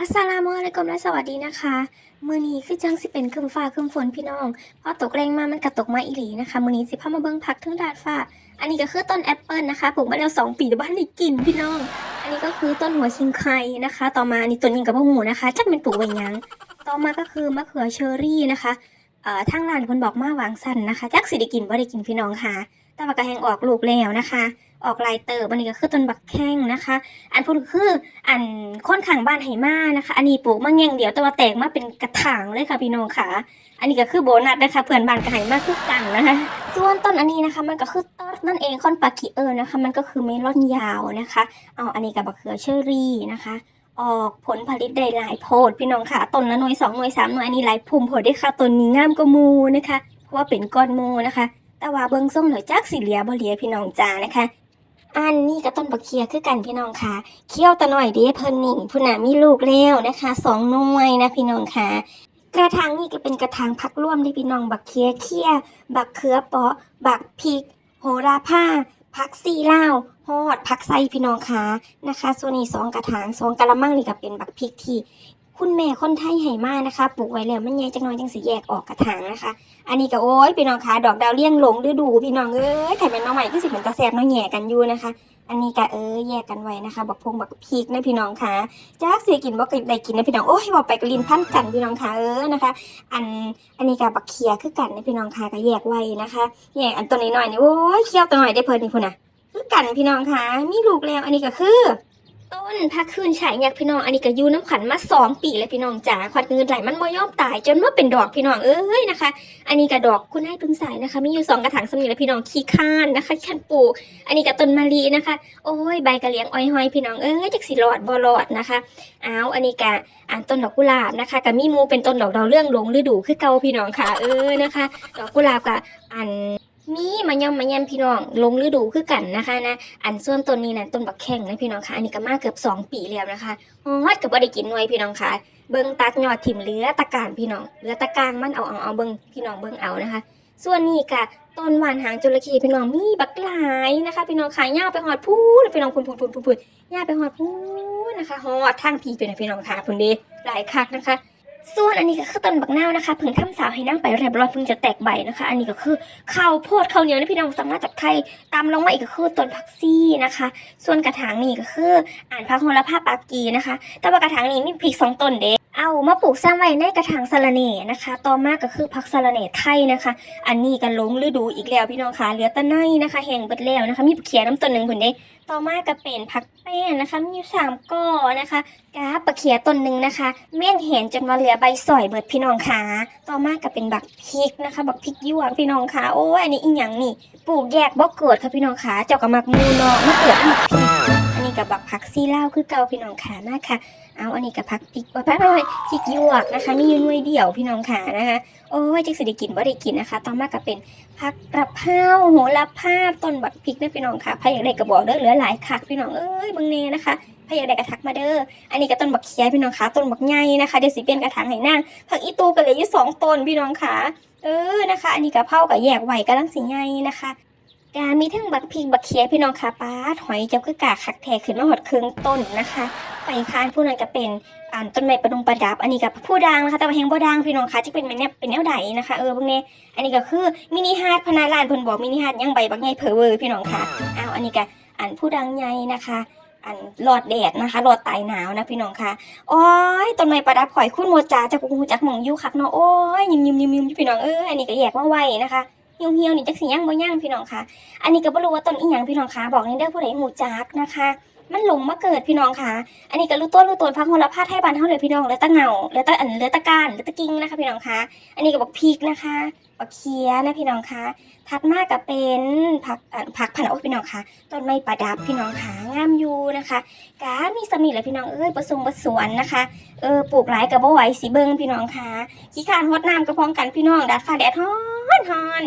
อัสสลามุอะลัยกุมและสวัสดีนะคะมื้อนี้คือจังสิเป็นคึมฟ้าคึมฝนพี่น้องพอตกแรงมามันกระตกมาอีหลีนะคะมื้อนี้สิพามาเบิ่งผักทั้งดาดฟ้า อันนี้ก็คือต้นแอปเปิลนะคะปลูกมาแล้วสองปีแต่บ้านได้กินพี่น้อง อันนี้ก็คือต้นหัวคิงไคนะคะ ต่อมาอันนี้ต้นยิงกับพวกหมูนะคะจักเป็นปลูกไว้ยังต่อมาก็คือมะเขือเชอรี่นะคะเอ่อทางร้านคนบอกมาวางสั่นนะคะจักสิได้กินบ่ได้กินพี่น้องค่ะ แต่ว่ากะแหงออกลูกแล้วนะคะ ออกลายเติบอันนี้ก็คือต้นบักแข้งนะคะ อันพูดคืออันค่อนข้างบ้านไหมานะคะ อันนี้ปลูกมาแง่งเดียวแต่ว่าแตกมาเป็นกระถางเลยค่ะพี่น้องค่ะ อันนี้ก็คือโบนัสนะคะเพื่อนบ้านก็ไหมาคือกันนะคะ ส่วนต้นอันนี้นะคะ มันก็คือต้นนั่นเองคอนปาคิเออร์นะคะ มันก็คือเมลอนยาวนะคะเอาอันนี้กับบักเขือเชอรี่นะคะออกผลผลิตได้หลายโพดพี่น้องค่ะต้นละหน่วยสองหน่วยสามหน่วยอันนี้หลายภูมิผลได้ค่ะต้นนี้งามกว่ามูนะคะ เพราะว่าเป็นก้อนมูนะคะ แต่ว่าเบิ้งส่งหน่อยจักสิเหลียบ่เหลียพี่น้องจ้านะคะ อันนี้ก็ต้นบักเคียคือกันพี่น้องค่ะ เคี่ยวตะหน่อยเด้เพิ่นนี่ผู้น่ะมีลูกแล้วนะคะสองหน่วยนะพี่น้องค่ะกระถางนี่ก็เป็นกระถางพักร่วมที่พี่น้องบักเคียเคี่ยบักเขือเปาะ บักพริก โหราผ้าผักซีเลาฮอดผักไส้พี่น้องค่ะนะคะส่วนนี้สองกระถางสองกะละมังนี่ก็เป็นบักพริกที่ คุณแม่คนไทยให้มานะคะปลูกไว้แล้วมันใหญ่จังน้อยจังสิแยกออกกระถางนะคะ อันนี้ก็โอ้ยพี่น้องคะดอกดาวเลี่ยงหลงฤดูพี่น้องเอ้ยไข่เป็นน้องใหม่ก็สิเป็นตาแสบน้องแย่กันอยู่นะคะ อันนี้ก็เออแยกกันไว้นะคะบักพงบักพริกนะพี่น้องคะจักเสียกินบ่ก็ได้กินนะพี่น้องโอ้ยบอกไปกลินพันกันพี่น้องคะเออนะคะ อันอันนี้ก็บักเคียคือกันนะพี่น้องคะก็แยกไว้นะคะแยกอันตัวนี้หน่อยนี่โอ้ยเคี่ยวตัวหน่อยได้เพลินนี่พุ่นน่ะคือกันพี่น้องคะมีลูกแล้วอันนี้ก็คือ ต้นพักคืนฉายยักษ์พี่น้อง อันนี้ก็ยูน้ำขวัญมาสองปีแล้วพี่น้องจ๋าขวัญเงินไหลมันบ่ยอมตาย จนเมื่อเป็นดอกพี่น้องเอ้ยนะคะ อันนี้ก็ดอกคุณให้พึงสายนะคะมีอยู่สองกระถางสมีแล้วพี่น้องขี้ข้านนะคะขันปลูกอันนี้ก็ต้นมะลินะคะ โอ้ยใบกระเลียงอ้อยห้อยพี่น้องเอ้ยจักสิรอดบ่รอดนะคะอ้าวอันนี้ก็อ่านต้นดอกกุหลาบนะคะกับมีมูเป็นต้นดอกดาวเรื่องหลงฤดูคือเก่าพี่น้องค่ะ เออนะคะ ดอกกุหลาบกับอัน มีมายอมมายมพี่น้องลงฤดูคือกันนะคะนะอันส่วนต้นนี้นะต้นบักแข้งนะพี่น้องคะอันนี้ก็มาเกือบสองปีแล้วนะคะฮอดกับบ่ได้กินหน่วยพี่น้องคะเบิ่งตักยอดถิ่มเหลือตะการพี่น้องเหลือตะกางมันเอาเอาเอาเบิ่งพี่น้องเบิ่งเอานะคะ ส่วนนี้ก็ต้นหวานหางจระเข้พี่น้องมีบักหลายนะคะ พี่น้องขายยาไปหอดพูนพี่น้องพูนพูนพูนพูนพูนยาไปหอดพูนนะคะฮอดทางพีเป็นพี่น้องค่ะพุ่นเดีหลายคักนะคะ ส่วนอันนี้ก็คือต้นบักนาวนะคะพิ่งทำสาวให้นั่งไปเรียบร้อยพิ่งจะแตกใบนะคะ อันนี้ก็คือข้าวโพดข้าวเหนียวนะพี่น้องสามารถจากไทยตามลงมาอีกก็คือต้นผักซี่นะคะ ส่วนกระถางนี่ก็คืออ่านพักโหระพาปากีนะคะ แต่ว่ากระถางนี้มีพริกสองต้นเด้เอามาปลูกสร้างไว้ในกระถางสะระเน่นะคะ ต่อมาก็คือผักสะระเน่ไทยนะคะ อันนี้กันลงฤดูอีกแล้วพี่น้องคะเหลือแตะไนนะคะแห้งเบิดแล้วนะคะ มีเขียน้ำต้นหนึ่งผลเด้ต่อมาก็เป็นผักแป้นนะคะ มีอยู่สามก้อนะคะกาปะเขียต้นหนึ่งนะคะเม่งเห็นจนว่าเหลือใบสอยเบิดพี่น้องคะต่อมาก็เป็นบักพริกนะคะ บักพริกยวงพี่น้องคะโอ้ยอันนี้อีหยังนี่ปลูกแยกบ่เกิดค่ะพี่น้องขาเจ้าก็มักมูนาะมะเกิดอันบักพริก นนี้กับบักผักซีเล่าคือเกาพี่น้องขามาค่ะเอาอันนี้กับผักพริกว่าไปไปไปพริกยวกนะคะมีอยู่หน่วยเดี่ยวพี่น้องขานะคะโอ้ยจักสิได้กินบ่ได้กินนะคะ ต่อมาก็เป็นผักกระเพราโหระพาต้นบักพริกนะพี่น้องค่ะใครอยากได้กระบอกเด้อเหลือหลายคักพี่น้องเอ้ยบางเนนะคะใครอยากได้กระทักมาเด้ออันนี้ก็ต้นบักเขียพี่น้องขาต้นบักใหญ่นะคะเดี๋ยวสิเปลี่ยนกระถางให้นางผักอีตูก็เหลือยู่สองต้นพี่น้องขาเออนะคะ อันนี้กะเพรากับแยกไว้กำลังสิใหญ่นะคะ กามีทั้งบักพริกบักเขียพี่น้องค่ะป้าหอยเจ้าคือกาคักแทขึ้นมาหดเครื่องต้นนะคะ ไปคานผู้นั้นก็เป็นอ่านต้นไม้ประดงประดับ อันนี้กับผู้ดังนะคะ แต่ว่าแหงบ่ดังพี่น้องค่ะจะเป็นแนวเป็นแนวใดนะคะเออพวกนี้อันนี้ก็คือมินิฮาร์ดพนาลานเพิ่นบอกมินิฮาร์ดยังใบบักใหญ่เพอเวอร์พี่น้องค่ะอ้าวอันนี้ก็อ่านผู้ดังใหญ่นะคะอันหลอดแดดนะคะหลอดตายหนาวนะพี่น้องค่ะโอ้ยต้นไม้ประดับข่อยคุณโมจาจากกูจากหมองยู่คักเนาะโอ้ยยิ้มยิ้มยิ้มยิ้มพี่น้องเอออันนี้ก็แยกมาไว้นะคะ เหี่ยวเหี่ยวๆนี่จักสิย่างบ่ย่างพี่น้องคะอันนี้ก็บ่รู้ว่าต้นอีหยังพี่น้องคะบอกในเด้อผู้ใดหูจักนะคะ มันหลงมาเกิดพี่น้องคะอันนี้ก็รู้ต้นรู้ตนพักโหระพาไทยบ้านเฮาเลยพี่น้องเหลือตะเหงาเหลือตะอันเหลือตะก้านเหลือตะกิ่งนะคะพี่น้องคะอันนี้ก็บอกพริกนะคะบักเคียนะพี่น้องคะถัดมาก็เป็นผักอ่าผักพันโอ้ยพี่น้องคะต้นไม้ประดับพี่น้องคะงามอยู่นะคะกามีสมีแหละพี่น้องเอ้ยประสงประสวนนะคะ เออปลูกหลายก็บ่ไหวสิเบิงพี่น้องคะขี้คานฮดน้ำก็พร้อมกันพี่น้องดัดฟ้าแดดฮ้อนฮ้อน